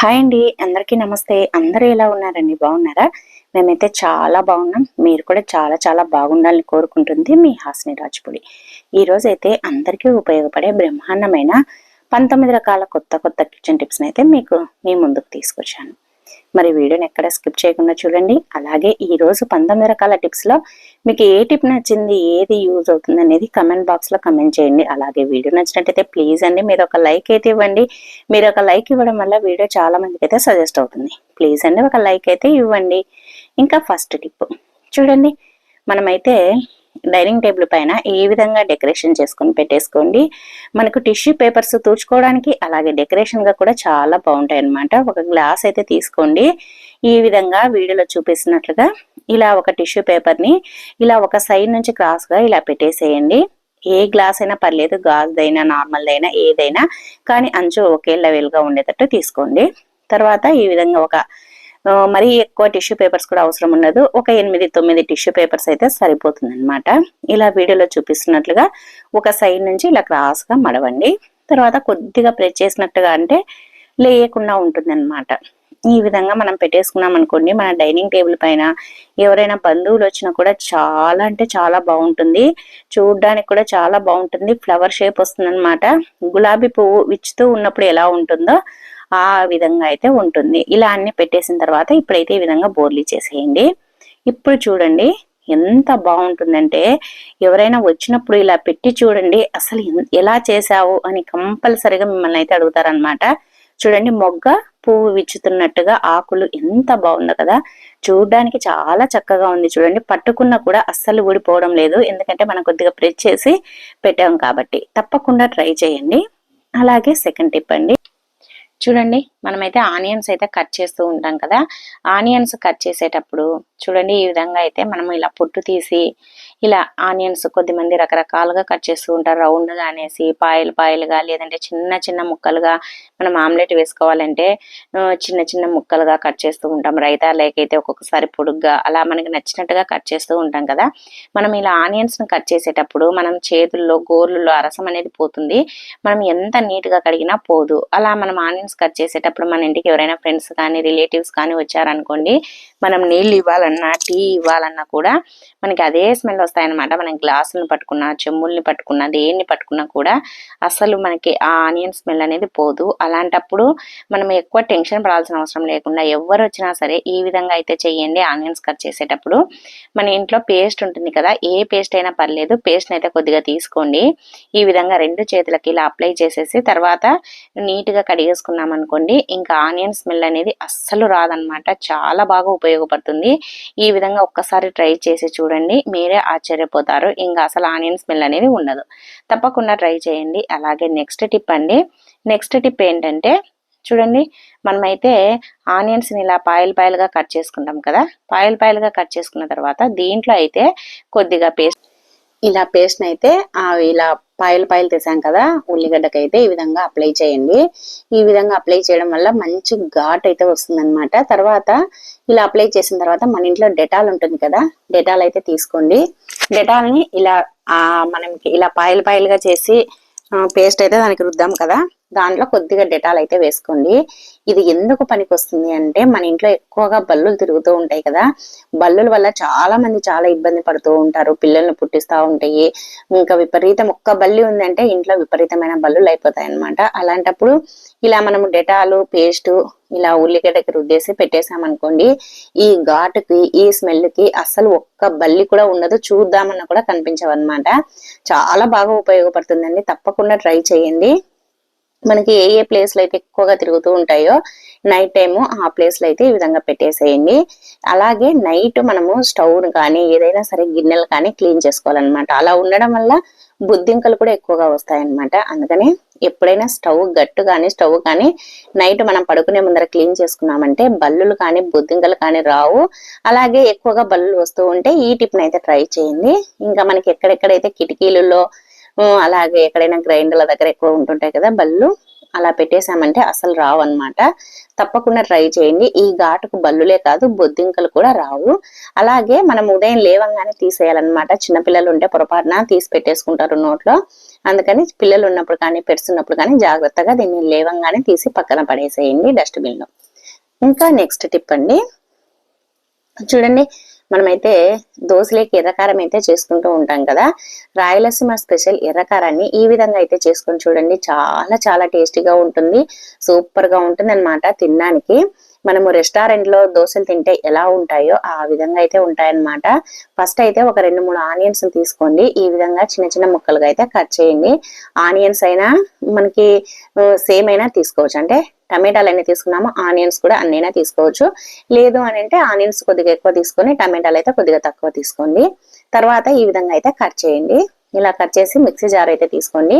Hi అండి అందరికీ నమస్తే. అందరూ ఎలా ఉన్నారండి? బాగున్నారా? మేమైతే చాలా బాగున్నాం. మీరు కూడా చాలా చాలా బాగుండాలని కోరుకుంటుంది మీ హాస్ని రాజుపుడి. ఈ అయితే అందరికీ ఉపయోగపడే బ్రహ్మాండమైన పంతొమ్మిది రకాల కొత్త కొత్త కిచెన్ టిప్స్ని అయితే మీకు మీ ముందుకు తీసుకొచ్చాను. మరి వీడియోని ఎక్కడ స్కిప్ చేయకుండా చూడండి. అలాగే ఈరోజు పంతొమ్మిది రకాల టిప్స్లో మీకు ఏ టిప్ నచ్చింది ఏది యూజ్ అవుతుంది అనేది కమెంట్ బాక్స్లో కమెంట్ చేయండి. అలాగే వీడియో నచ్చినట్టయితే ప్లీజ్ అండి మీరు ఒక లైక్ అయితే ఇవ్వండి. మీరు ఒక లైక్ ఇవ్వడం వల్ల వీడియో చాలా మందికి అయితే సజెస్ట్ అవుతుంది. ప్లీజ్ అండి ఒక లైక్ అయితే ఇవ్వండి. ఇంకా ఫస్ట్ టిప్ చూడండి. మనమైతే డైనింగ్ టేబుల్ పైన ఏ విధంగా డెకరేషన్ చేసుకొని పెట్టేసుకోండి. మనకు టిష్యూ పేపర్స్ తూచుకోవడానికి అలాగే డెకరేషన్గా కూడా చాలా బాగుంటాయి అన్నమాట. ఒక గ్లాస్ అయితే తీసుకోండి. ఈ విధంగా వీడియోలో చూపిస్తున్నట్లుగా ఇలా ఒక టిష్యూ పేపర్ని ఇలా ఒక సైడ్ నుంచి క్రాస్గా ఇలా పెట్టేసేయండి. ఏ గ్లాస్ అయినా పర్లేదు గాజుదైనా నార్మల్దైనా అయినా ఏదైనా కానీ అంచు ఒకే లెవెల్ ఉండేటట్టు తీసుకోండి. తర్వాత ఈ విధంగా ఒక మరీ ఎక్కువ టిష్యూ పేపర్స్ కూడా అవసరం ఉండదు. ఒక ఎనిమిది తొమ్మిది టిష్యూ పేపర్స్ అయితే సరిపోతుంది అనమాట ఇలా వీడియోలో చూపిస్తున్నట్లుగా ఒక సైడ్ నుంచి ఇలా క్రాస్గా మడవండి. తర్వాత కొద్దిగా ప్రెస్ చేసినట్టుగా అంటే లేయకుండా ఉంటుంది ఈ విధంగా మనం పెట్టేసుకున్నాం అనుకోండి మన డైనింగ్ టేబుల్ పైన ఎవరైనా బంధువులు వచ్చినా కూడా చాలా అంటే చాలా బాగుంటుంది. చూడడానికి కూడా చాలా బాగుంటుంది. ఫ్లవర్ షేప్ వస్తుంది గులాబీ పువ్వు విచ్చుతూ ఉన్నప్పుడు ఎలా ఉంటుందో ఆ విధంగా అయితే ఉంటుంది. ఇలా అన్ని పెట్టేసిన తర్వాత ఇప్పుడైతే ఈ విధంగా బోర్లీ చేసేయండి. ఇప్పుడు చూడండి ఎంత బాగుంటుందంటే ఎవరైనా వచ్చినప్పుడు ఇలా పెట్టి చూడండి అసలు ఎలా చేసావు అని కంపల్సరిగా మిమ్మల్ని అయితే అడుగుతారనమాట చూడండి మొగ్గ పువ్వు విచ్చుతున్నట్టుగా ఆకులు ఎంత బాగుందో కదా. చూడడానికి చాలా చక్కగా ఉంది చూడండి. పట్టుకున్నా కూడా అస్సలు ఊడిపోవడం లేదు. ఎందుకంటే మనం కొద్దిగా ప్రెస్ చేసి పెట్టాం కాబట్టి. తప్పకుండా ట్రై చేయండి. అలాగే సెకండ్ టిప్ అండి. చూడండి మనమైతే ఆనియన్స్ అయితే కట్ చేస్తూ ఉంటాం కదా. ఆనియన్స్ కట్ చేసేటప్పుడు చూడండి ఈ విధంగా అయితే మనం ఇలా పొట్టు తీసి ఇలా ఆనియన్స్ కొద్దిమంది రకరకాలుగా కట్ చేస్తూ ఉంటారు. రౌండ్గా అనేసి పాయలు పాయలుగా లేదంటే చిన్న చిన్న ముక్కలుగా మనం ఆమ్లెట్ వేసుకోవాలంటే చిన్న చిన్న ముక్కలుగా కట్ చేస్తూ ఉంటాం. రైతా లేకైతే ఒక్కొక్కసారి పొడుగ్గా అలా మనకి నచ్చినట్టుగా కట్ చేస్తూ ఉంటాం కదా. మనం ఇలా ఆనియన్స్ను కట్ చేసేటప్పుడు మనం చేతుల్లో గోర్లలో అరసం అనేది పోతుంది. మనం ఎంత నీట్గా కడిగినా పోదు. అలా మనం ఆనియన్స్ కట్ చేసేటప్పుడు మన ఇంటికి ఎవరైనా ఫ్రెండ్స్ కానీ రిలేటివ్స్ కానీ వచ్చారనుకోండి మనం నీళ్ళు ఇవ్వాలన్నా టీ ఇవ్వాలన్నా కూడా మనకి అదే స్మెల్ వస్తాయన్నమాట. మనం గ్లాసులను పట్టుకున్నా చెమ్ముల్ని పట్టుకున్నా దేన్ని పట్టుకున్నా కూడా అసలు మనకి ఆ ఆనియన్ స్మెల్ అనేది పోదు. అలాంటప్పుడు మనం ఎక్కువ టెన్షన్ పడాల్సిన అవసరం లేకుండా ఎవరు వచ్చినా సరే ఈ విధంగా అయితే చేయండి. ఆనియన్స్ కట్ చేసేటప్పుడు మన ఇంట్లో పేస్ట్ ఉంటుంది కదా ఏ పేస్ట్ అయినా పర్లేదు పేస్ట్ అయితే కొద్దిగా తీసుకోండి. ఈ విధంగా రెండు చేతులకి ఇలా అప్లై చేసేసి తర్వాత నీట్గా కడిగేసుకున్నాం అనుకోండి ఇంకా ఆనియన్ స్మెల్ అనేది అస్సలు రాదనమాట చాలా బాగా ఉపయోగ ఉపయోగపడుతుంది. ఈ విధంగా ఒక్కసారి ట్రై చేసి చూడండి. మీరే ఆశ్చర్యపోతారు. ఇంకా అసలు ఆనియన్ స్మెల్ అనేది ఉండదు. తప్పకుండా ట్రై చేయండి. అలాగే నెక్స్ట్ టిప్ అండి. నెక్స్ట్ టిప్ ఏంటంటే చూడండి మనమైతే ఆనియన్స్ని ఇలా పాయల్ పాయలుగా కట్ చేసుకుంటాం కదా. పాయలు పాయలుగా కట్ చేసుకున్న తర్వాత దీంట్లో అయితే కొద్దిగా పేస్ట్ ఇలా పేస్ట్ అయితే ఇలా పాయలు పాయలు తీసాం కదా ఉల్లిగడ్డకి అయితే ఈ విధంగా అప్లై చేయండి. ఈ విధంగా అప్లై చేయడం వల్ల మంచి ఘాట్ అయితే వస్తుందన్నమాట. తర్వాత ఇలా అప్లై చేసిన తర్వాత మన ఇంట్లో డెటాల్ ఉంటుంది కదా డెటాల్ అయితే తీసుకోండి. డెటాల్ని ఇలా ఆ ఇలా పాయలు పాయలుగా చేసి పేస్ట్ అయితే దానికి రుద్దాం కదా. దాంట్లో కొద్దిగా డెటాల్ అయితే వేసుకోండి. ఇది ఎందుకు పనికి వస్తుంది అంటే మన ఇంట్లో ఎక్కువగా బల్లులు తిరుగుతూ ఉంటాయి కదా. బల్లుల వల్ల చాలా మంది చాలా ఇబ్బంది పడుతూ ఉంటారు. పిల్లల్ని పుట్టిస్తూ ఉంటాయి. ఇంకా విపరీతం ఒక్క బల్లి ఉందంటే ఇంట్లో విపరీతమైన బల్లులు అయిపోతాయి అన్నమాట. అలాంటప్పుడు ఇలా మనము డెటాలు పేస్ట్ ఇలా ఉల్లిగడ్డకి రుద్దేసి పెట్టేసామనుకోండి ఈ ఘాటుకి ఈ స్మెల్కి అస్సలు ఒక్క బల్లి కూడా ఉండదు. చూద్దామన్నా కూడా కనిపించవన్నమాట. చాలా బాగా ఉపయోగపడుతుందండి. తప్పకుండా ట్రై చేయండి. మనకి ఏ ఏ ప్లేస్లు అయితే ఎక్కువగా తిరుగుతూ ఉంటాయో నైట్ టైము ఆ ప్లేస్లు అయితే ఈ విధంగా పెట్టేసేయండి. అలాగే నైట్ మనము స్టవ్ను కానీ ఏదైనా సరే గిన్నెలు కానీ క్లీన్ చేసుకోవాలన్నమాట. అలా ఉండడం వల్ల బుద్ధింకలు కూడా ఎక్కువగా వస్తాయన్నమాట. అందుకని ఎప్పుడైనా స్టవ్ గట్టు కానీ స్టవ్ కానీ నైట్ మనం పడుకునే ముందర క్లీన్ చేసుకున్నామంటే బల్లులు కానీ బుద్ధింకలు కానీ రావు. అలాగే ఎక్కువగా బల్లులు వస్తూ ఉంటే ఈ టిప్ని అయితే ట్రై చేయండి. ఇంకా మనకి ఎక్కడెక్కడైతే కిటికీలలో అలాగే ఎక్కడైనా గ్రైండర్ల దగ్గర ఎక్కువ ఉంటుంటాయి కదా బళ్ళు అలా పెట్టేశామంటే అసలు రావు అనమాట తప్పకుండా ట్రై చేయండి. ఈ ఘాటుకు బల్లులే కాదు బొద్దింకలు కూడా రావు. అలాగే మనం ఉదయం లేవంగానే తీసేయాలన్నమాట. చిన్నపిల్లలు ఉంటే పొరపాటున తీసి పెట్టేసుకుంటారు నోట్లో. అందుకని పిల్లలు ఉన్నప్పుడు కానీ పెడుతున్నప్పుడు కానీ జాగ్రత్తగా దీన్ని లేవంగానే తీసి పక్కన పడేసేయండి డస్ట్బిన్లో ఇంకా నెక్స్ట్ టిప్ అండి. చూడండి మనమైతే దోశలేకి ఎర్రకారం అయితే చేసుకుంటూ ఉంటాం కదా. రాయలసీమ స్పెషల్ ఎర్రకారాన్ని ఈ విధంగా అయితే చేసుకొని చూడండి. చాలా చాలా టేస్టీగా ఉంటుంది. సూపర్గా ఉంటుంది అనమాట తినడానికి. మనము రెస్టారెంట్లో దోశలు తింటే ఎలా ఉంటాయో ఆ విధంగా అయితే ఉంటాయన్నమాట. ఫస్ట్ అయితే ఒక రెండు మూడు ఆనియన్స్ తీసుకోండి. ఈ విధంగా చిన్న చిన్న ముక్కలుగా అయితే కట్ చేయండి. ఆనియన్స్ అయినా మనకి సేమ్ అయినా తీసుకోవచ్చు. అంటే టమాటాలు అన్ని తీసుకున్నామో ఆనియన్స్ కూడా అన్నైనా తీసుకోవచ్చు. లేదు అని అంటే ఆనియన్స్ కొద్దిగా ఎక్కువ తీసుకొని టమాటాలు అయితే కొద్దిగా తక్కువ తీసుకోండి. తర్వాత ఈ విధంగా అయితే కట్ చేయండి. ఇలా కట్ చేసి మిక్సీ జార్ అయితే తీసుకోండి.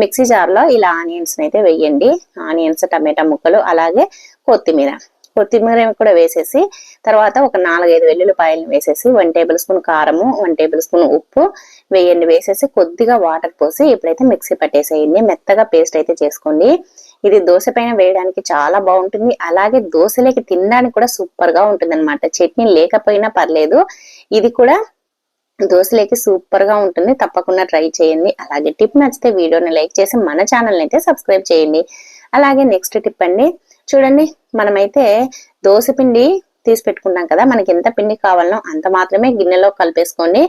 మిక్సీ జార్లో ఇలా ఆనియన్స్ అయితే వేయండి. ఆనియన్స్ టమాటా ముక్కలు అలాగే కొత్తిమీర. కొత్తిమీర కూడా వేసేసి తర్వాత ఒక నాలుగైదు వెల్లుల్లిపాయలను వేసేసి వన్ టేబుల్ స్పూన్ కారము వన్ టేబుల్ స్పూన్ ఉప్పు వేయండి. వేసేసి కొద్దిగా వాటర్ పోసి ఇప్పుడైతే మిక్సీ పట్టేసేయండి. మెత్తగా పేస్ట్ అయితే చేసుకోండి. ఇది దోశ పైన వేయడానికి చాలా బాగుంటుంది. అలాగే దోశలోకి తినడానికి కూడా సూపర్గా ఉంటుంది అనమాట చట్నీ లేకపోయినా పర్లేదు. ఇది కూడా దోశలోకి సూపర్గా ఉంటుంది. తప్పకుండా ట్రై చేయండి. అలాగే టిప్ నచ్చితే వీడియోని లైక్ చేసి మన ఛానల్ అయితే సబ్స్క్రైబ్ చేయండి. అలాగే నెక్స్ట్ టిప్ అండి. చూడండి మనమైతే దోశ పిండి తీసి పెట్టుకుంటాం కదా. మనకి ఎంత పిండి కావాలనో అంత మాత్రమే గిన్నెలో కలిపేసుకోండి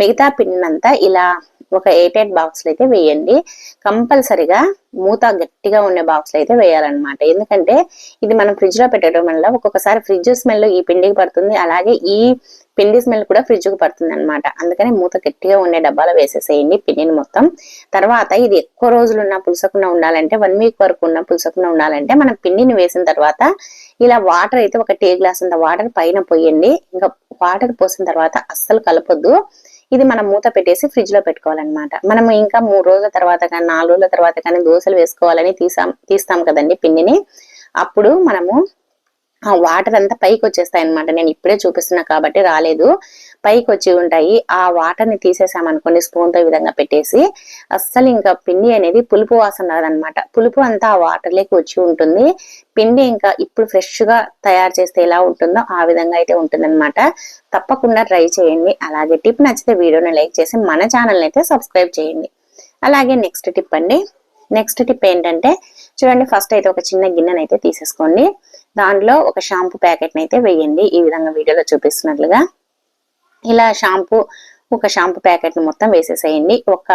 మిగతా పిండినంతా ఇలా ఒక ఎయిట్ ఎయిట్ బాక్స్లు అయితే వేయండి. కంపల్సరిగా మూత గట్టిగా ఉండే బాక్స్లు అయితే వేయాలన్నమాట. ఎందుకంటే ఇది మనం ఫ్రిడ్జ్లో పెట్టడం వల్ల ఒక్కొక్కసారి ఫ్రిడ్జ్ స్మెల్ ఈ పిండికి పడుతుంది. అలాగే ఈ పిండి స్మెల్ కూడా ఫ్రిడ్జ్కి పడుతుంది అనమాట అందుకని మూత గట్టిగా ఉండే డబ్బాలో వేసేసేయండి పిండిని మొత్తం. తర్వాత ఇది ఎక్కువ రోజులు ఉన్న పులుసకుండా ఉండాలంటే వన్ వీక్ వరకు ఉన్న పులుసకుండా ఉండాలంటే మనం పిండిని వేసిన తర్వాత ఇలా వాటర్ అయితే ఒక టీ గ్లాస్ అంత వాటర్ పైన పోయండి. ఇంకా వాటర్ పోసిన తర్వాత అస్సలు కలపొద్దు. ఇది మనం మూత పెట్టేసి ఫ్రిడ్జ్లో పెట్టుకోవాలన్నమాట. మనం ఇంకా మూడు రోజుల తర్వాత కానీ నాలుగు రోజుల తర్వాత కానీ దోశలు వేసుకోవాలని తీసాం తీస్తాం కదండి పిండిని. అప్పుడు మనము ఆ వాటర్ అంతా పైకి వచ్చేస్తాయి అనమాట నేను ఇప్పుడే చూపిస్తున్నా కాబట్టి రాలేదు. పైకి వచ్చి ఉంటాయి. ఆ వాటర్ని తీసేసామనుకోండి స్పూన్తో ఈ విధంగా పెట్టేసి అస్సలు ఇంకా పిండి అనేది పులుపు వాసన రాదనమాట పులుపు అంతా ఆ వాటర్లోకి వచ్చి ఉంటుంది. పిండి ఇంకా ఇప్పుడు ఫ్రెష్గా తయారు చేస్తే ఎలా ఉంటుందో ఆ విధంగా అయితే ఉంటుందన్నమాట. తప్పకుండా ట్రై చేయండి. అలాగే టిప్ నచ్చితే వీడియోని లైక్ చేసి మన ఛానల్ని అయితే సబ్స్క్రైబ్ చేయండి. అలాగే నెక్స్ట్ టిప్ అండి. నెక్స్ట్ టిప్ ఏంటంటే చూడండి ఫస్ట్ అయితే ఒక చిన్న గిన్నెనైతే అయితే తీసేసుకోండి. దాంట్లో ఒక షాంపూ ప్యాకెట్ని అయితే వేయండి. ఈ విధంగా వీడియోలో చూపిస్తున్నట్లుగా. ఇలా షాంపూ ఒక షాంపూ ప్యాకెట్ని మొత్తం వేసేసేయండి. ఒక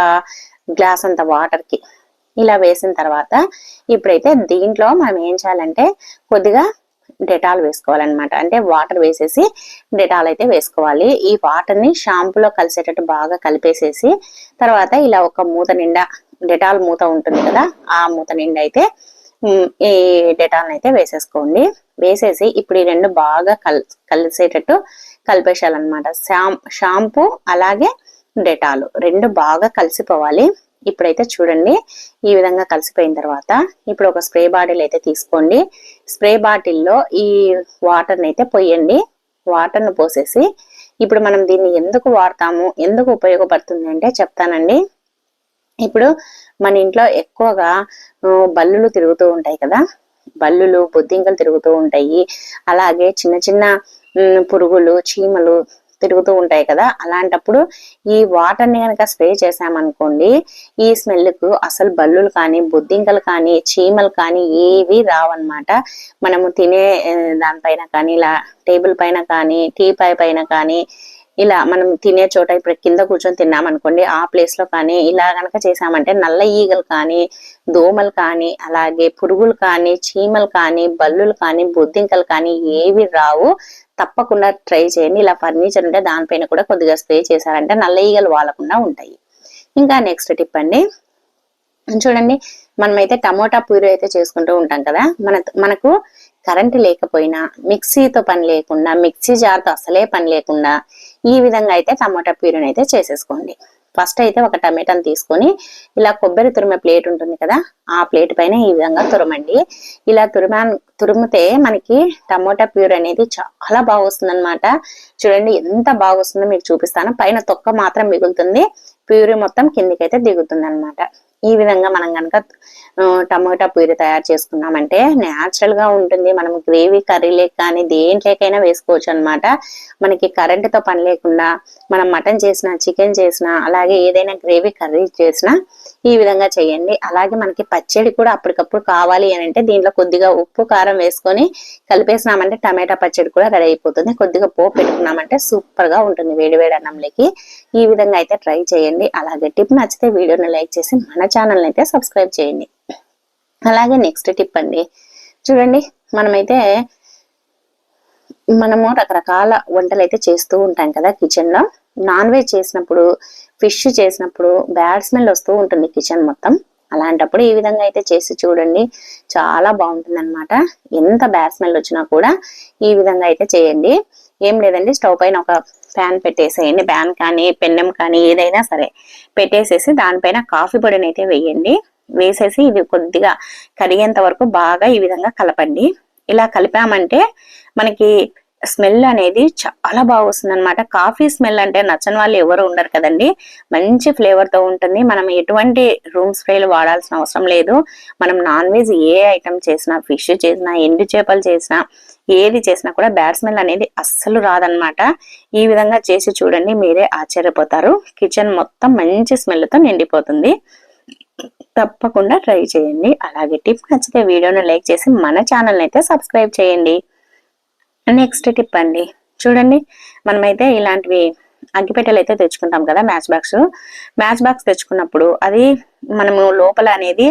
గ్లాస్ అంత వాటర్కి. ఇలా వేసిన తర్వాత ఇప్పుడైతే దీంట్లో మనం ఏం చేయాలంటే కొద్దిగా డెటాల్ వేసుకోవాలన్నమాట. అంటే వాటర్ వేసేసి డెటాల్ అయితే వేసుకోవాలి. ఈ వాటర్ని షాంపూలో కలిసేటట్టు బాగా కలిపేసేసి తర్వాత ఇలా ఒక మూత నిండా డెటాల్ మూత ఉంటుంది కదా ఆ మూత నిండి అయితే ఈ డెటాల్ అయితే వేసేసుకోండి. వేసేసి ఇప్పుడు ఈ రెండు బాగా కల్ కలిసేటట్టు కలిపేసాలన్నమాట షాంపూ అలాగే డెటాల్ రెండు బాగా కలిసిపోవాలి. ఇప్పుడైతే చూడండి ఈ విధంగా కలిసిపోయిన తర్వాత ఇప్పుడు ఒక స్ప్రే బాటిల్ అయితే తీసుకోండి. స్ప్రే బాటిల్లో ఈ వాటర్ని అయితే పొయ్యండి వాటర్ను పోసేసి ఇప్పుడు మనం దీన్ని ఎందుకు వాడతాము ఎందుకు ఉపయోగపడుతుంది అంటే చెప్తానండి. ఇప్పుడు మన ఇంట్లో ఎక్కువగా బల్లులు తిరుగుతూ ఉంటాయి కదా? బల్లులు బొద్దింకలు తిరుగుతూ ఉంటాయి. అలాగే చిన్న చిన్న పురుగులు చీమలు తిరుగుతూ ఉంటాయి కదా? అలాంటప్పుడు ఈ వాటర్ని కనుక స్ప్రే చేసామనుకోండి ఈ స్మెల్కు అసలు బల్లులు కానీ బొద్దింకలు కానీ చీమలు కానీ ఏవి రావన్నమాట. మనము తినే దానిపైన కానీ ఇలా టేబుల్ పైన కానీ టీ పై పైన కానీ ఇలా మనం తినే చోట ఇప్పుడు కింద కూర్చొని తిన్నాం అనుకోండి ఆ ప్లేస్లో కానీ ఇలా గనక చేసామంటే నల్ల ఈగలు కానీ దోమలు కానీ అలాగే పురుగులు కానీ చీమలు కానీ బల్లులు కానీ బొద్దింకలు కానీ ఏవి రావు. తప్పకుండా ట్రై చేయండి. ఇలా ఫర్నిచర్ ఉంటే దానిపైన కూడా కొద్దిగా స్ప్రే చేశారంటే నల్ల ఈగలు వాలకుండా ఉంటాయి. ఇంకా నెక్స్ట్ టిప్ అండి. చూడండి మనమైతే టమోటా పూరి అయితే చేసుకుంటూ ఉంటాం కదా మన మనకు కరెంటు లేకపోయినా మిక్సీతో పని లేకుండా మిక్సీ జార్తో అసలే పని లేకుండా ఈ విధంగా అయితే టమాటా ప్యూరీని అయితే చేసేసుకోండి. ఫస్ట్ అయితే ఒక టమాటాను తీసుకొని ఇలా కొబ్బరి తురిమే ప్లేట్ ఉంటుంది కదా ఆ ప్లేట్ పైన ఈ విధంగా తురమండి. ఇలా తురిమా తురిమితే మనకి టమోటా ప్యూర్ అనేది చాలా బాగా వస్తుంది చూడండి ఎంత బాగా వస్తుందో మీకు చూపిస్తాను. పైన తొక్క మాత్రం మిగులుతుంది. ప్యూరీ మొత్తం కిందికైతే దిగుతుంది అనమాట ఈ విధంగా మనం కనుక టమాటా పూరి తయారు చేసుకున్నామంటే న్యాచురల్గా ఉంటుంది. మనం గ్రేవీ కర్రీ కానీ దేంట్లోకైనా వేసుకోవచ్చు అనమాట మనకి కరెంటుతో పని లేకుండా మనం మటన్ చేసిన చికెన్ చేసిన అలాగే ఏదైనా గ్రేవీ కర్రీ చేసినా ఈ విధంగా చేయండి. అలాగే మనకి పచ్చడి కూడా అప్పటికప్పుడు కావాలి అని అంటే దీంట్లో కొద్దిగా ఉప్పు కారం వేసుకొని కలిపేసినామంటే టమాటా పచ్చడి కూడా రెడీ అయిపోతుంది. కొద్దిగా పోపు పెట్టుకున్నామంటే సూపర్గా ఉంటుంది వేడివేడి అన్నంలోకి. ఈ విధంగా అయితే ట్రై చేయండి. అలాగే టిప్ నచ్చితే వీడియోని లైక్ చేసి మన ఛానల్ అయితే సబ్స్క్రైబ్ చేయండి. అలాగే నెక్స్ట్ టిప్ అండి. చూడండి మనమైతే మనము రకరకాల వంటలు అయితే చేస్తూ ఉంటాం కదా కిచెన్లో. నాన్ వెజ్ చేసినప్పుడు ఫిష్ చేసినప్పుడు బ్యాడ్ స్మెల్ వస్తూ ఉంటుంది కిచెన్ మొత్తం. అలాంటప్పుడు ఈ విధంగా అయితే చేసి చూడండి. చాలా బాగుంటుంది అనమాట ఎంత బ్యాడ్ స్మెల్ వచ్చినా కూడా ఈ విధంగా అయితే చేయండి. ఏం లేదండి స్టవ్ పైన ఒక ప్యాన్ పెట్టేసేయండి. ప్యాన్ కానీ పెన్నెం కానీ ఏదైనా సరే పెట్టేసేసి దానిపైన కాఫీ పొడిని అయితే వేయండి. వేసేసి ఇది కొద్దిగా కరిగేంత వరకు బాగా ఈ విధంగా కలపండి. ఇలా కలిపామంటే మనకి స్మెల్ అనేది చాలా బాగా వస్తుంది అనమాట కాఫీ స్మెల్ అంటే నచ్చని వాళ్ళు ఎవరు ఉండరు కదండి. మంచి ఫ్లేవర్తో ఉంటుంది. మనం ఎటువంటి రూమ్ స్ప్రేలు వాడాల్సిన అవసరం లేదు. మనం నాన్ వెజ్ ఏ ఐటమ్ చేసినా ఫిష్ చేసినా ఎండు చేపలు చేసినా ఏది చేసినా కూడా బ్యాడ్ స్మెల్ అనేది అస్సలు రాదనమాట ఈ విధంగా చేసి చూడండి మీరే ఆశ్చర్యపోతారు. కిచెన్ మొత్తం మంచి స్మెల్తో నిండిపోతుంది. తప్పకుండా ట్రై చేయండి. అలాగే టిప్ నచ్చితే వీడియోను లైక్ చేసి మన ఛానల్ని అయితే సబ్స్క్రైబ్ చేయండి. నెక్స్ట్ టిప్ అండి. చూడండి మనమైతే ఇలాంటివి అగ్గిపెట్టెలు అయితే తెచ్చుకుంటాం కదా మ్యాచ్ బాక్స్. మ్యాచ్ బాక్స్ తెచ్చుకున్నప్పుడు అది మనము లోపల అనేది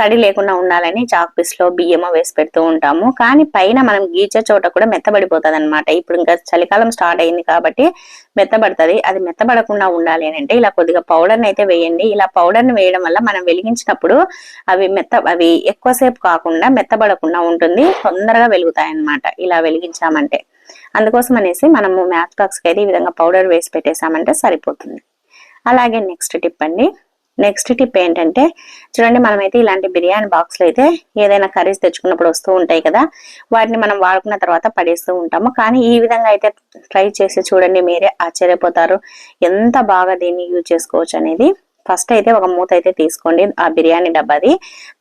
తడి లేకుండా ఉండాలని చాక్ పీస్లో బియ్యము వేసి పెడుతూ ఉంటాము. కానీ పైన మనం గీచే చోట కూడా మెత్తబడిపోతుంది అనమాట ఇప్పుడు ఇంకా చలికాలం స్టార్ట్ అయింది కాబట్టి మెత్తబడుతుంది. అది మెత్తబడకుండా ఉండాలి అని అంటే ఇలా కొద్దిగా పౌడర్ని అయితే వేయండి. ఇలా పౌడర్ని వేయడం వల్ల మనం వెలిగించినప్పుడు అవి మెత్త అవి ఎక్కువసేపు కాకుండా మెత్తబడకుండా ఉంటుంది. తొందరగా వెలుగుతాయి అన్నమాట ఇలా వెలిగించామంటే. అందుకోసం అనేసి మనము మ్యాచ్ బాక్స్కి అయితే ఈ విధంగా పౌడర్ వేసి పెట్టేసామంటే సరిపోతుంది. అలాగే నెక్స్ట్ టిప్ అండి. నెక్స్ట్ టిప్ ఏంటంటే చూడండి మనమైతే ఇలాంటి బిర్యానీ బాక్స్లు అయితే ఏదైనా కర్రీస్ తెచ్చుకున్నప్పుడు వస్తూ ఉంటాయి కదా వాటిని మనం వాడుకున్న తర్వాత పడేస్తూ ఉంటాము. కానీ ఈ విధంగా అయితే ట్రై చేసి చూడండి మీరే ఆశ్చర్యపోతారు ఎంత బాగా దీన్ని యూజ్ చేసుకోవచ్చు అనేది. ఫస్ట్ అయితే ఒక మూత అయితే తీసుకోండి ఆ బిర్యానీ డబ్బాది.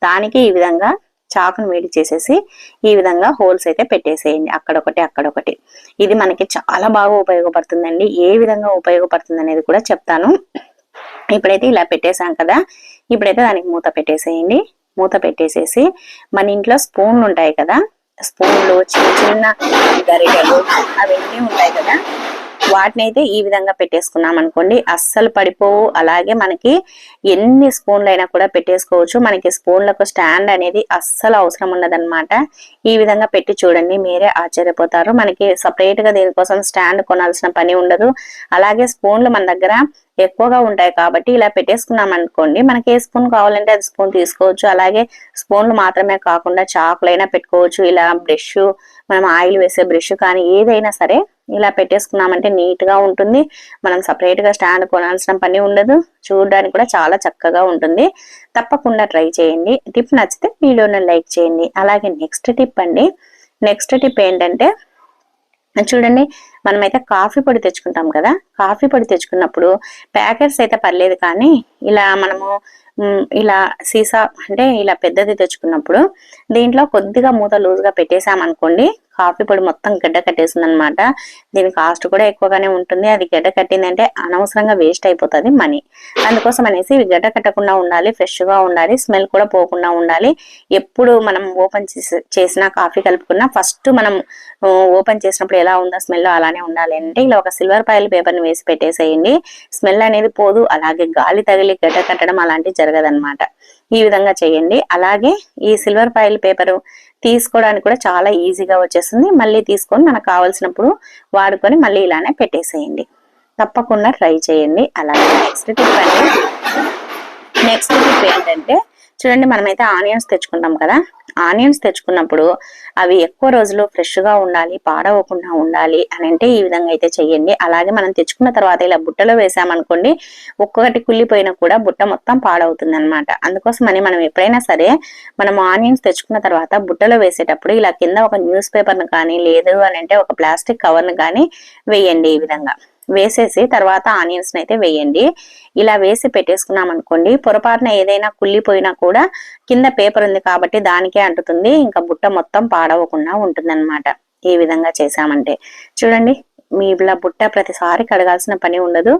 దానికి ఈ విధంగా చాకును వేడి చేసేసి ఈ విధంగా హోల్స్ అయితే పెట్టేసేయండి అక్కడొకటి అక్కడొకటి. ఇది మనకి చాలా బాగా ఉపయోగపడుతుందండి ఏ విధంగా ఉపయోగపడుతుంది అనేది కూడా చెప్తాను. ఇప్పుడైతే ఇలా పెట్టేసాం కదా. ఇప్పుడైతే దానికి మూత పెట్టేసేయండి. మూత పెట్టేసేసి మన ఇంట్లో స్పూన్లు ఉంటాయి కదా. స్పూన్లు చిన్న చిన్న గరిటెలు అవన్నీ ఉంటాయి కదా. వాటిని అయితే ఈ విధంగా పెట్టేసుకున్నాం అనుకోండి. అస్సలు పడిపోవు. అలాగే మనకి ఎన్ని స్పూన్లు అయినా కూడా పెట్టేసుకోవచ్చు. మనకి స్పూన్లకు స్టాండ్ అనేది అస్సలు అవసరం ఉండదన్నమాట. ఈ విధంగా పెట్టి చూడండి. మీరే ఆశ్చర్యపోతారు. మనకి సపరేట్గా దీనికోసం స్టాండ్ కొనాల్సిన పని ఉండదు. అలాగే స్పూన్లు మన దగ్గర ఎక్కువగా ఉంటాయి కాబట్టి ఇలా పెట్టేసుకున్నాం అనుకోండి. మనకి ఏ స్పూన్ కావాలంటే అది స్పూన్ తీసుకోవచ్చు. అలాగే స్పూన్లు మాత్రమే కాకుండా చాకులైనా పెట్టుకోవచ్చు. ఇలా బ్రష్ మనం ఆయిల్ వేసే బ్రష్ కానీ ఏదైనా సరే ఇలా పెట్టేసుకున్నామంటే నీట్గా ఉంటుంది. మనం సపరేట్గా స్టాండ్ కొనాల్సిన పని ఉండదు. చూడడానికి కూడా చాలా చక్కగా ఉంటుంది. తప్పకుండా ట్రై చేయండి. టిప్ నచ్చితే వీడియోను లైక్ చేయండి. అలాగే నెక్స్ట్ టిప్ అండి. నెక్స్ట్ టిప్ ఏంటంటే చూడండి మనమైతే కాఫీ పొడి తెచ్చుకుంటాం కదా కాఫీ పొడి తెచ్చుకున్నప్పుడు ప్యాకెట్స్ అయితే పర్లేదు కానీ ఇలా మనము ఇలా సీసా అంటే ఇలా పెద్దది తెచ్చుకున్నప్పుడు దీంట్లో కొద్దిగా మూత లూజ్గా పెట్టేసామనుకోండి కాఫీ పొడి మొత్తం గడ్డ కట్టేసింది అనమాట దీని కాస్ట్ కూడా ఎక్కువగానే ఉంటుంది. అది గడ్డ కట్టిందంటే అనవసరంగా వేస్ట్ అయిపోతుంది మనీ. అందుకోసం అనేసి ఇవి గడ్డ కట్టకుండా ఉండాలి ఫ్రెష్గా ఉండాలి స్మెల్ కూడా పోకుండా ఉండాలి. ఎప్పుడు మనం ఓపెన్ చేసిన కాఫీ కలుపుకున్నా ఫస్ట్ మనం ఓపెన్ చేసినప్పుడు ఎలా ఉందో స్మెల్ అలానే ఉండాలి అంటే ఇలా ఒక సిల్వర్ పాయల్ పేపర్ని వేసి పెట్టేసేయండి. స్మెల్ అనేది పోదు. అలాగే గాలి తగిలి గడ్డ కట్టడం అలాంటివి జరగదన్నమాట. ఈ విధంగా చేయండి. అలాగే ఈ సిల్వర్ ఫైల్ పేపర్ తీసుకోవడానికి కూడా చాలా ఈజీగా వచ్చేస్తుంది. మళ్ళీ తీసుకొని మనకు కావాల్సినప్పుడు వాడుకొని మళ్ళీ ఇలానే పెట్టేసేయండి. తప్పకుండా ట్రై చేయండి. అలాగే నెక్స్ట్ టిప్ అంటే నెక్స్ట్ టిప్ ఏంటంటే చూడండి మనమైతే ఆనియన్స్ తెచ్చుకుంటాం కదా. ఆనియన్స్ తెచ్చుకున్నప్పుడు అవి ఎక్కువ రోజులు ఫ్రెష్గా ఉండాలి పాడవకుండా ఉండాలి అని అంటే ఈ విధంగా అయితే చెయ్యండి. అలాగే మనం తెచ్చుకున్న తర్వాత ఇలా బుట్టలో వేసామనుకోండి ఒక్కొక్కటి కుళ్ళిపోయినా కూడా బుట్ట మొత్తం పాడవుతుంది అనమాట అందుకోసం అని మనం ఎప్పుడైనా సరే మనం ఆనియన్స్ తెచ్చుకున్న తర్వాత బుట్టలో వేసేటప్పుడు ఇలా కింద ఒక న్యూస్ పేపర్ను కానీ లేదు అని అంటే ఒక ప్లాస్టిక్ కవర్ను కానీ వేయండి ఈ విధంగా. వేసేసి తర్వాత ఆనియన్స్ అయితే వేయండి. ఇలా వేసి పెట్టేసుకున్నాం అనుకోండి పొరపాటున ఏదైనా కుళ్ళిపోయినా కూడా కింద పేపర్ ఉంది కాబట్టి దానికే అంటుతుంది ఇంకా బుట్ట మొత్తం పాడవకుండా ఉంటుందన్నమాట. ఈ విధంగా చేసామంటే చూడండి మీ ఇలా బుట్ట ప్రతిసారి కడగాల్సిన పని ఉండదు.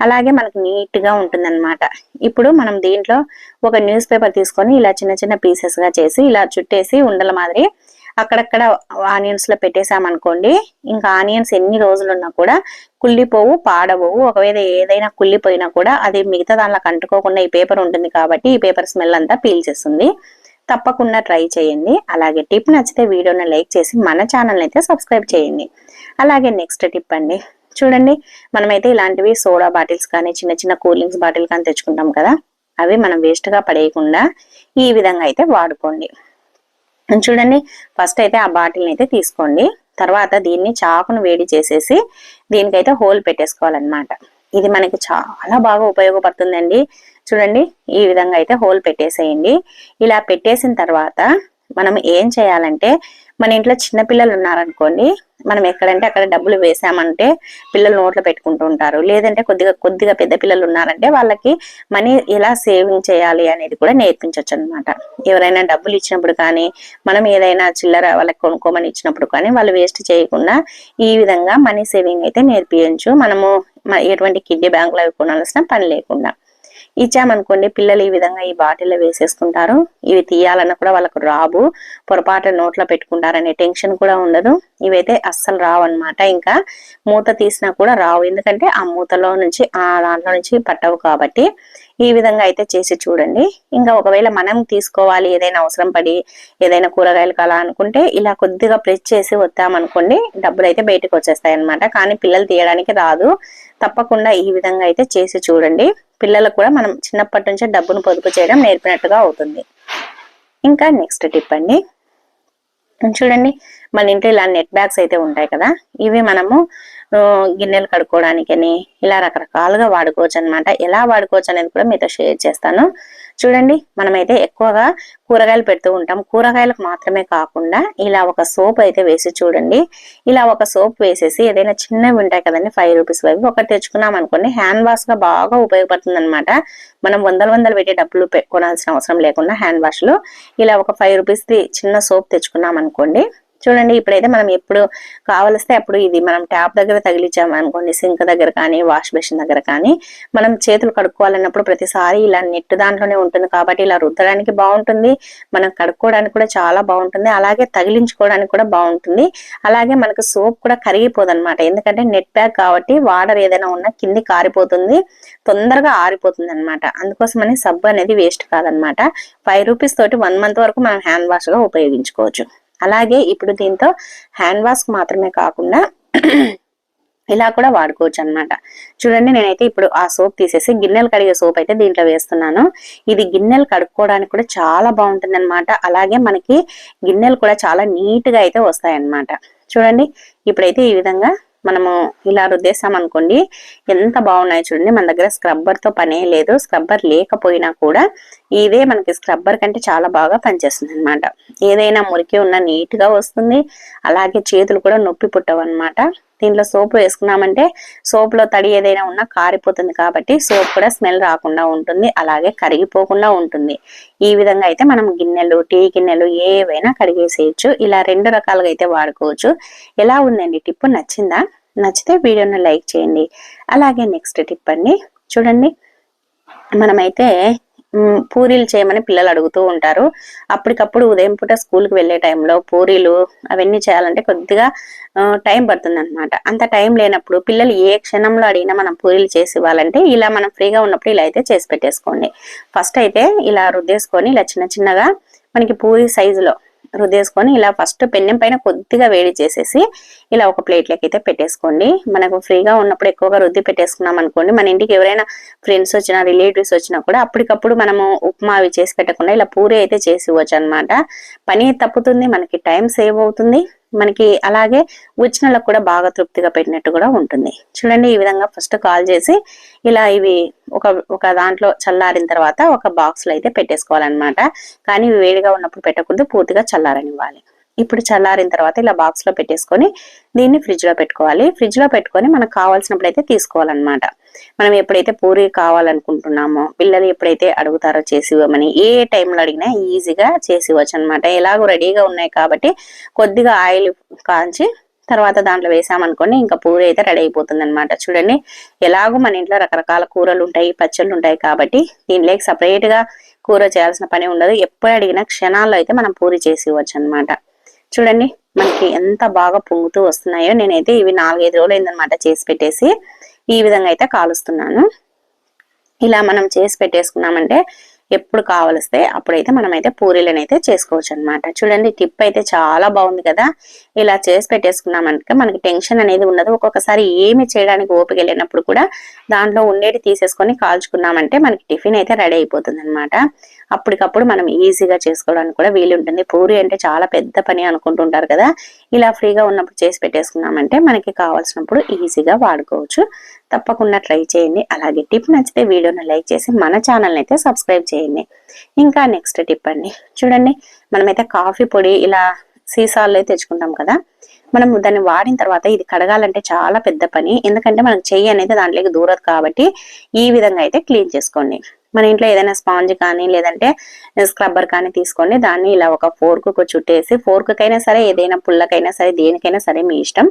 అలాగే మనకు నీట్గా ఉంటుందన్నమాట. ఇప్పుడు మనం దీంట్లో ఒక న్యూస్ పేపర్ తీసుకొని ఇలా చిన్న చిన్న పీసెస్గా చేసి ఇలా చుట్టేసి ఉండల మాదిరి అక్కడక్కడ ఆనియన్స్లో పెట్టేసామనుకోండి ఇంకా ఆనియన్స్ ఎన్ని రోజులు ఉన్నా కూడా కుళ్ళిపోవు పాడబోవు ఒకవేళ ఏదైనా కుళ్ళిపోయినా కూడా అది మిగతా దానిలో అంటుకోకుండా ఈ పేపర్ ఉంటుంది కాబట్టి ఈ పేపర్ స్మెల్ అంతా పీల్చేస్తుంది. తప్పకుండా ట్రై చేయండి. అలాగే టిప్ నచ్చితే వీడియోని లైక్ చేసి మన ఛానల్ అయితే సబ్స్క్రైబ్ చేయండి. అలాగే నెక్స్ట్ టిప్ అండి. చూడండి మనమైతే ఇలాంటివి సోడా బాటిల్స్ కానీ చిన్న చిన్న కూల్ డ్రింక్స్ బాటిల్ కానీ తెచ్చుకుంటాం కదా అవి మనం వేస్ట్గా పడేయకుండా ఈ విధంగా అయితే వాడుకోండి. చూడండి ఫస్ట్ అయితే ఆ బాటిల్ని అయితే తీసుకోండి. తర్వాత దీన్ని చాకును వేడి చేసేసి దీనికైతే హోల్ పెట్టేసుకోవాలన్నమాట. ఇది మనకి చాలా బాగా ఉపయోగపడుతుందండి. చూడండి ఈ విధంగా అయితే హోల్ పెట్టేసేయండి. ఇలా పెట్టేసిన తర్వాత మనం ఏం చేయాలంటే మన ఇంట్లో చిన్న పిల్లలు ఉన్నారనుకోండి మనం ఎక్కడంటే అక్కడ డబ్బులు వేసామంటే పిల్లలు నోట్లో పెట్టుకుంటూ ఉంటారు. లేదంటే కొద్దిగా కొద్దిగా పెద్ద పిల్లలు ఉన్నారంటే వాళ్ళకి మనీ ఎలా సేవింగ్ చేయాలి అనేది కూడా నేర్పించవచ్చు అనమాట ఎవరైనా డబ్బులు ఇచ్చినప్పుడు కానీ మనం ఏదైనా చిల్లర వాళ్ళకి కొనుక్కోమని ఇచ్చినప్పుడు కానీ వాళ్ళు వేస్ట్ చేయకుండా ఈ విధంగా మనీ సేవింగ్ అయితే నేర్పించు. మనము ఎటువంటి కిడ్నీ బ్యాంకులు అవి కొనాల్సిన పని లేకుండా. ఇచ్చామనుకోండి పిల్లలు ఈ విధంగా ఈ బాటిల్లో వేసేసుకుంటారు. ఇవి తీయాలన్నా కూడా వాళ్ళకు రాబు పొరపాటు నోట్లో పెట్టుకుంటారనే టెన్షన్ కూడా ఉండదు. ఇవైతే అస్సలు రావు అనమాట ఇంకా మూత తీసినా కూడా రావు. ఎందుకంటే ఆ మూతలో నుంచి ఆ దాంట్లో నుంచి పట్టవు కాబట్టి. ఈ విధంగా అయితే చేసి చూడండి. ఇంకా ఒకవేళ మనం తీసుకోవాలి ఏదైనా అవసరం పడి ఏదైనా కూరగాయలు కలా అనుకుంటే ఇలా కొద్దిగా ప్రెస్ చేసి వద్దామనుకోండి డబ్బులు అయితే బయటకు వచ్చేస్తాయి అనమాట కానీ పిల్లలు తీయడానికి రాదు. తప్పకుండా ఈ విధంగా అయితే చేసి చూడండి. పిల్లలకు కూడా మనం చిన్నప్పటి నుంచే డబ్బును పొదుపు చేయడం నేర్పినట్టుగా అవుతుంది. ఇంకా నెక్స్ట్ టిప్ అండి. చూడండి మన ఇంట్లో ఇలా నెట్ బ్యాగ్స్ అయితే ఉంటాయి కదా ఇవి మనము గిన్నెలు కడుక్కోవడానికని ఇలా రకరకాలుగా వాడుకోవచ్చు అనమాట ఎలా వాడుకోవచ్చు అనేది కూడా మీతో షేర్ చేస్తాను. చూడండి మనమైతే ఎక్కువగా కూరగాయలు పెడుతూ ఉంటాం. కూరగాయలకు మాత్రమే కాకుండా ఇలా ఒక సోప్ అయితే వేసి చూడండి. ఇలా ఒక సోప్ వేసేసి ఏదైనా చిన్నవి ఉంటాయి కదండి ఫైవ్ రూపీస్ వైపు ఒకటి తెచ్చుకున్నాం అనుకోండి హ్యాండ్ వాష్గా బాగా ఉపయోగపడుతుంది అనమాట మనం వందలు వందలు పెట్టి డబ్బులు కొనాల్సిన అవసరం లేకుండా హ్యాండ్ వాష్లో ఇలా ఒక ఫైవ్ రూపీస్ ది చిన్న సోప్ తెచ్చుకున్నాం అనుకోండి చూడండి ఇప్పుడైతే మనం ఎప్పుడు కావలిస్తే అప్పుడు ఇది మనం ట్యాప్ దగ్గర తగిలించాము అనుకోండి సింక్ దగ్గర కానీ వాష్ బేసిన్ దగ్గర కానీ మనం చేతులు కడుక్కోవాలన్నప్పుడు ప్రతిసారి ఇలా నెట్ దాంట్లోనే ఉంటుంది కాబట్టి ఇలా రుద్దడానికి బాగుంటుంది మనం కడుక్కోవడానికి కూడా చాలా బాగుంటుంది అలాగే తగిలించుకోవడానికి కూడా బాగుంటుంది అలాగే మనకు సోప్ కూడా కరిగిపోదు అనమాట ఎందుకంటే నెట్ ప్యాక్ కాబట్టి వాటర్ ఏదైనా ఉన్నా కింది కారిపోతుంది తొందరగా ఆరిపోతుంది అనమాట అందుకోసమని సబ్బు అనేది వేస్ట్ కాదనమాట ఫైవ్ రూపీస్ తోటి వన్ మంత్ వరకు మనం హ్యాండ్ వాష్గా ఉపయోగించుకోవచ్చు. అలాగే ఇప్పుడు దీంతో హ్యాండ్ వాష్ మాత్రమే కాకుండా ఇలా కూడా వాడుకోవచ్చు అనమాట చూడండి నేనైతే ఇప్పుడు ఆ సోప్ తీసేసి గిన్నెలు కడిగే సోప్ అయితే దీంట్లో వేస్తున్నాను. ఇది గిన్నెలు కడుక్కోవడానికి కూడా చాలా బాగుంటుంది అనమాట అలాగే మనకి గిన్నెలు కూడా చాలా నీట్గా అయితే వస్తాయన్నమాట. చూడండి ఇప్పుడైతే ఈ విధంగా మనము ఇలా రుద్దేశాం అనుకోండి ఎంత బాగున్నాయి చూడండి. మన దగ్గర స్క్రబ్బర్తో పనే లేదు. స్క్రబ్బర్ లేకపోయినా కూడా ఇదే మనకి స్క్రబ్బర్ కంటే చాలా బాగా పనిచేస్తుంది అనమాట ఏదైనా మురికి ఉన్న నీట్గా వస్తుంది. అలాగే చేతులు కూడా నొప్పి పుట్టవు అనమాట దీంట్లో సోప్ వేసుకున్నామంటే సోప్లో తడి ఏదైనా ఉన్నా కారిపోతుంది కాబట్టి సోప్ కూడా స్మెల్ రాకుండా ఉంటుంది అలాగే కరిగిపోకుండా ఉంటుంది. ఈ విధంగా అయితే మనం గిన్నెలు టీ గిన్నెలు ఏవైనా కడిగేసేయచ్చు. ఇలా రెండు రకాలుగా అయితే వాడుకోవచ్చు. ఎలా ఉందండి? టిప్పు నచ్చిందా? నచ్చితే వీడియోని లైక్ చేయండి. అలాగే నెక్స్ట్ టిప్ అండి. చూడండి మనమైతే పూరీలు చేయమని పిల్లలు అడుగుతూ ఉంటారు. అప్పటికప్పుడు ఉదయం పూట స్కూల్కి వెళ్ళే టైంలో పూరీలు అవన్నీ చేయాలంటే కొద్దిగా టైం పడుతుంది అనమాట అంత టైం లేనప్పుడు పిల్లలు ఏ క్షణంలో అడిగినా మనం పూరీలు చేసి ఇవ్వాలంటే ఇలా మనం ఫ్రీగా ఉన్నప్పుడు ఇలా అయితే చేసి పెట్టేసుకోండి. ఫస్ట్ అయితే ఇలా రుద్దేసుకొని ఇలా చిన్న చిన్నగా మనకి పూరి సైజులో రుద్దేసుకొని ఇలా ఫస్ట్ పెన్నెం పైన కొద్దిగా వేడి చేసేసి ఇలా ఒక ప్లేట్లోకి అయితే పెట్టేసుకోండి. మనకు ఫ్రీగా ఉన్నప్పుడు ఎక్కువగా రుద్ది పెట్టేసుకున్నాం అనుకోండి. మన ఇంటికి ఎవరైనా ఫ్రెండ్స్ వచ్చినా రిలేటివ్స్ వచ్చినా కూడా అప్పటికప్పుడు మనము ఉప్మా అవి చేసి పెట్టకుండా ఇలా పూరి అయితే చేసి ఇవ్వచ్చు అనమాట పని తప్పుతుంది మనకి టైం సేవ్ అవుతుంది. మనకి అలాగే వచ్చినలకు కూడా బాగా తృప్తిగా పెట్టినట్టు కూడా ఉంటుంది. చూడండి ఈ విధంగా ఫస్ట్ కాల్ చేసి ఇలా ఇవి ఒక ఒక దాంట్లో చల్లారిన తర్వాత ఒక బాక్స్లో అయితే పెట్టేసుకోవాలన్నమాట. కానీ వేడిగా ఉన్నప్పుడు పెట్టకూడదు పూర్తిగా చల్లారనివ్వాలి. ఇప్పుడు చల్లారిన తర్వాత ఇలా బాక్స్లో పెట్టేసుకొని దీన్ని ఫ్రిడ్జ్లో పెట్టుకోవాలి. ఫ్రిడ్జ్లో పెట్టుకొని మనకు కావాల్సినప్పుడు అయితే తీసుకోవాలన్నమాట. మనం ఎప్పుడైతే పూరి కావాలనుకుంటున్నామో పిల్లలు ఎప్పుడైతే అడుగుతారో చేసి ఇవ్వమని ఏ టైంలో అడిగినా ఈజీగా చేసి ఇవ్వచ్చు అనమాట ఎలాగో రెడీగా ఉన్నాయి కాబట్టి కొద్దిగా ఆయిల్ కాంచి తర్వాత దాంట్లో వేసామనుకోండి ఇంకా పూరి అయితే రెడీ అయిపోతుంది అనమాట చూడండి ఎలాగో మన ఇంట్లో రకరకాల కూరలు ఉంటాయి పచ్చళ్ళు ఉంటాయి కాబట్టి దీనిలోకి సపరేట్గా కూర చేయాల్సిన పని ఉండదు. ఎప్పుడు అడిగినా క్షణాల్లో అయితే మనం పూరి చేసి ఇవ్వచ్చు అనమాట చూడండి మనకి ఎంత బాగా పొంగుతూ వస్తున్నాయో నేనైతే ఇవి నాలుగైదు రోజులు అయిందనమాట చేసి పెట్టేసి ఈ విధంగా అయితే కాలుస్తున్నాను. ఇలా మనం చేసి పెట్టేసుకున్నామంటే ఎప్పుడు కావలిస్తే అప్పుడైతే అయితే పూరీలను అయితే చేసుకోవచ్చు అనమాట చూడండి టిప్ అయితే చాలా బాగుంది కదా. ఇలా చేసి పెట్టేసుకున్నామంటే మనకి టెన్షన్ అనేది ఉండదు. ఒక్కొక్కసారి ఏమి చేయడానికి ఓపిక వెళ్ళినప్పుడు కూడా దాంట్లో ఉండేది తీసేసుకొని కాల్చుకున్నామంటే మనకి టిఫిన్ అయితే రెడీ అయిపోతుంది అనమాట అప్పటికప్పుడు మనం ఈజీగా చేసుకోవడానికి కూడా వీలు ఉంటుంది పూరి అంటే చాలా పెద్ద పని అనుకుంటుంటారు కదా. ఇలా ఫ్రీగా ఉన్నప్పుడు చేసి పెట్టేసుకున్నామంటే మనకి కావాల్సినప్పుడు ఈజీగా వాడుకోవచ్చు. తప్పకుండా ట్రై చేయండి. అలాగే టిప్ నచ్చితే వీడియోని లైక్ చేసి మన ఛానల్ని అయితే సబ్స్క్రైబ్ చేయండి. ఇంకా నెక్స్ట్ టిప్ అండి. చూడండి మనమైతే కాఫీ పొడి ఇలా సీసాల్లో తెచ్చుకుంటాం కదా. మనం దాన్ని వాడిన తర్వాత ఇది కడగాలంటే చాలా పెద్ద పని. ఎందుకంటే మనకు చెయ్యి అనేది దాంట్లోకి దూరదు కాబట్టి ఈ విధంగా అయితే క్లీన్ చేసుకోండి. మన ఇంట్లో ఏదైనా స్పాంజ్ కానీ లేదంటే స్క్రబ్బర్ కానీ తీసుకోండి. దాన్ని ఇలా ఒక ఫోర్క్ చుట్టేసి ఫోర్క్కైనా సరే ఏదైనా పుల్లకైనా సరే దేనికైనా సరే మీ ఇష్టం.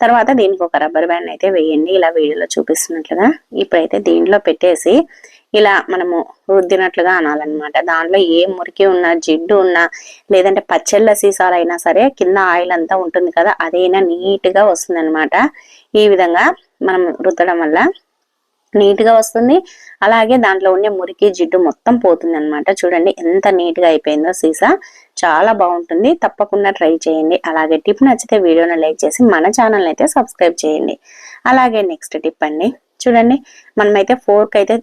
తర్వాత దీనికి ఒక రబ్బర్ బ్యాండ్ అయితే వేయండి. ఇలా వీడియోలో చూపిస్తున్నట్లుగా ఇప్పుడైతే దీంట్లో పెట్టేసి ఇలా మనము రుద్దినట్లుగా అనాలన్నమాట. దాంట్లో ఏ మురికి ఉన్నా జిడ్డు ఉన్నా లేదంటే పచ్చళ్ళ సీసాలు అయినా సరే కింద ఆయిల్ అంతా ఉంటుంది కదా అదైనా నీట్గా వస్తుంది ఈ విధంగా మనం రుద్దడం వల్ల నీట్గా వస్తుంది. అలాగే దాంట్లో ఉండే మురికి జిడ్డు మొత్తం పోతుంది అనమాట చూడండి ఎంత నీట్గా అయిపోయిందో సీసా. చాలా బాగుంటుంది. తప్పకుండా ట్రై చేయండి. అలాగే టిప్ నచ్చితే వీడియోని లైక్ చేసి మన ఛానల్ అయితే సబ్స్క్రైబ్ చేయండి. అలాగే నెక్స్ట్ టిప్ అండి. చూడండి మనమైతే ఫోర్క్ అయితే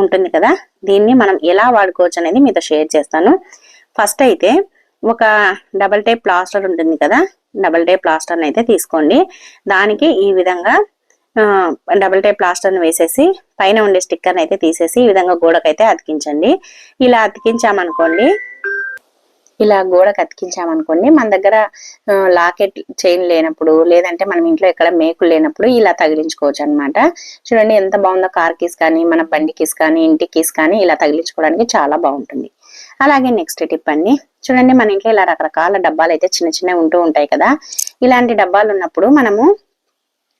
ఉంటుంది కదా దీన్ని మనం ఎలా వాడుకోవచ్చు అనేది మీతో షేర్ చేస్తాను. ఫస్ట్ అయితే ఒక డబల్ టైప్ ప్లాస్టర్ ఉంటుంది కదా డబల్ టైప్ ప్లాస్టర్ అయితే తీసుకోండి. దానికి ఈ విధంగా డబుల్ టైప్ ప్లాస్టర్ని వేసేసి పైన ఉండే స్టిక్కర్ని అయితే తీసేసి ఈ విధంగా గోడకైతే అతికించండి. ఇలా అతికించామనుకోండి ఇలా గోడకు అతికించామనుకోండి మన దగ్గర లాకెట్ చైన్ లేనప్పుడు లేదంటే మనం ఇంట్లో ఎక్కడ మేకులు లేనప్పుడు ఇలా తగిలించుకోవచ్చు అనమాట చూడండి ఎంత బాగుందో కార్ కీస్ కానీ మన బండి కీస్ కానీ ఇంటి కీస్ కానీ ఇలా తగిలించుకోవడానికి చాలా బాగుంటుంది. అలాగే నెక్స్ట్ టిప్ అండి చూడండి మన ఇంట్లో ఇలా రకరకాల డబ్బాలు అయితే చిన్న చిన్నవి ఉంటూ ఉంటాయి కదా. ఇలాంటి డబ్బాలు ఉన్నప్పుడు మనము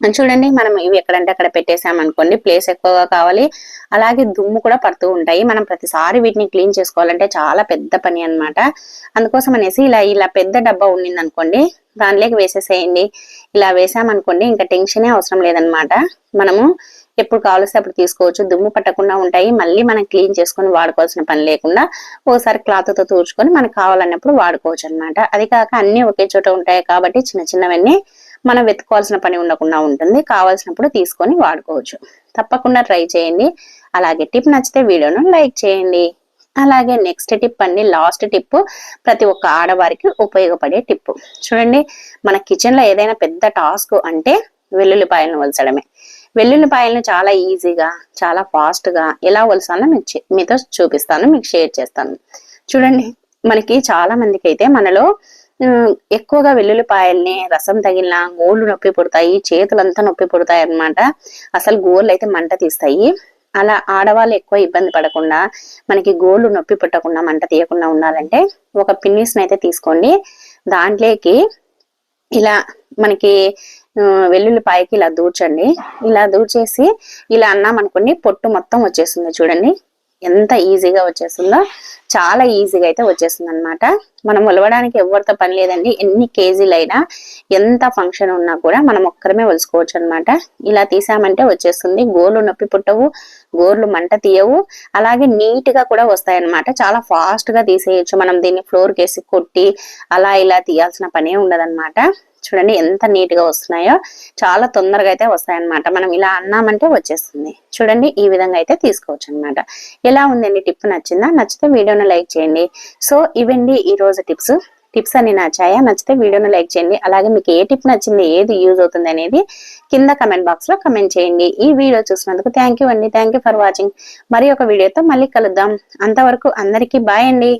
చూడండి మనం ఇవి ఎక్కడంటే అక్కడ పెట్టేసామనుకోండి ప్లేస్ ఎక్కువగా కావాలి. అలాగే దుమ్ము కూడా పడుతూ ఉంటాయి. మనం ప్రతిసారి వీటిని క్లీన్ చేసుకోవాలంటే చాలా పెద్ద పని అనమాట అందుకోసం అనేసి ఇలా ఇలా పెద్ద డబ్బా ఉండింది అనుకోండి దానిలోకి వేసేసేయండి. ఇలా వేసామనుకోండి ఇంకా టెన్షనే అవసరం లేదనమాట మనము ఎప్పుడు కావాల్సి అప్పుడు తీసుకోవచ్చు. దుమ్ము పట్టకుండా ఉంటాయి. మళ్ళీ మనం క్లీన్ చేసుకొని వాడుకోవాల్సిన పని లేకుండా ఓసారి క్లాత్తో తూర్చుకొని మనకు కావాలన్నప్పుడు వాడుకోవచ్చు అనమాట అది కాక అన్ని ఒకే చోట ఉంటాయి కాబట్టి చిన్న చిన్నవన్నీ మనం వెతుకోవాల్సిన పని ఉండకుండా ఉంటుంది. కావాల్సినప్పుడు తీసుకొని వాడుకోవచ్చు. తప్పకుండా ట్రై చేయండి. అలాగే టిప్ నచ్చితే వీడియోను లైక్ చేయండి. అలాగే నెక్స్ట్ టిప్ అండి లాస్ట్ టిప్ ప్రతి ఒక్క ఆడవారికి ఉపయోగపడే టిప్. చూడండి మన కిచెన్లో ఏదైనా పెద్ద టాస్క్ అంటే వెల్లుల్లిపాయలను వలసడమే. వెల్లుల్లిపాయలను చాలా ఈజీగా చాలా ఫాస్ట్గా ఎలా వలసాలో మీకు మీతో చూపిస్తాను మీకు షేర్ చేస్తాను. చూడండి మనకి చాలా మందికి అయితే మనలో ఎక్కువగా వెల్లుల్లిపాయల్ని రసం తగిలిన గోళ్ళు నొప్పి పుడతాయి చేతులంతా నొప్పి పుడతాయి అనమాట అసలు గోళ్ళు అయితే మంట తీస్తాయి. అలా ఆడవాళ్ళు ఎక్కువ ఇబ్బంది పడకుండా మనకి గోళ్ళు నొప్పి పుట్టకుండా మంట తీయకుండా ఉండాలంటే ఒక పిన్నిస్ని అయితే తీసుకోండి. దాంట్లోకి ఇలా మనకి వెల్లుల్లిపాయకి ఇలా దూర్చండి. ఇలా దూర్చేసి ఇలా అన్నాం అనుకోండి పొట్టు మొత్తం వచ్చేస్తుంది చూడండి. ఎంత ఈజీగా వచ్చేస్తుందో చాలా ఈజీగా అయితే వచ్చేస్తుంది అనమాట మనం ఒలవడానికి ఎవరితో పని లేదండి. ఎన్ని కేజీలైనా ఎంత ఫంక్షన్ ఉన్నా కూడా మనం ఒక్కరమే ఒలుసుకోవచ్చు అనమాట ఇలా తీసామంటే వచ్చేస్తుంది. గోర్లు నొప్పి పుట్టవు గోర్లు మంట తీయవు అలాగే నీట్గా కూడా వస్తాయి అనమాట చాలా ఫాస్ట్గా తీసేయచ్చు. మనం దీన్ని ఫ్లోర్ కేసి కొట్టి అలా ఇలా తీయాల్సిన పనే ఉండదన్నమాట. చూడండి ఎంత నీట్గా వస్తున్నాయో చాలా తొందరగా అయితే వస్తాయన్నమాట. మనం ఇలా అన్నామంటే వచ్చేస్తుంది. చూడండి ఈ విధంగా అయితే తీసుకోవచ్చు అనమాట ఎలా ఉందండి? టిప్ నచ్చిందా? నచ్చితే వీడియోను లైక్ చేయండి. సో ఇవండి ఈ రోజు టిప్స్. టిప్స్ అన్ని నచ్చాయా? నచ్చితే వీడియోను లైక్ చేయండి. అలాగే మీకు ఏ టిప్ నచ్చింది ఏది యూజ్ అవుతుంది అనేది కింద కమెంట్ బాక్స్లో కమెంట్ చేయండి. ఈ వీడియో చూసినందుకు థ్యాంక్ అండి. Thank for watching. మరి ఒక వీడియోతో మళ్ళీ కలుద్దాం. అంతవరకు అందరికీ బాయ్ అండి.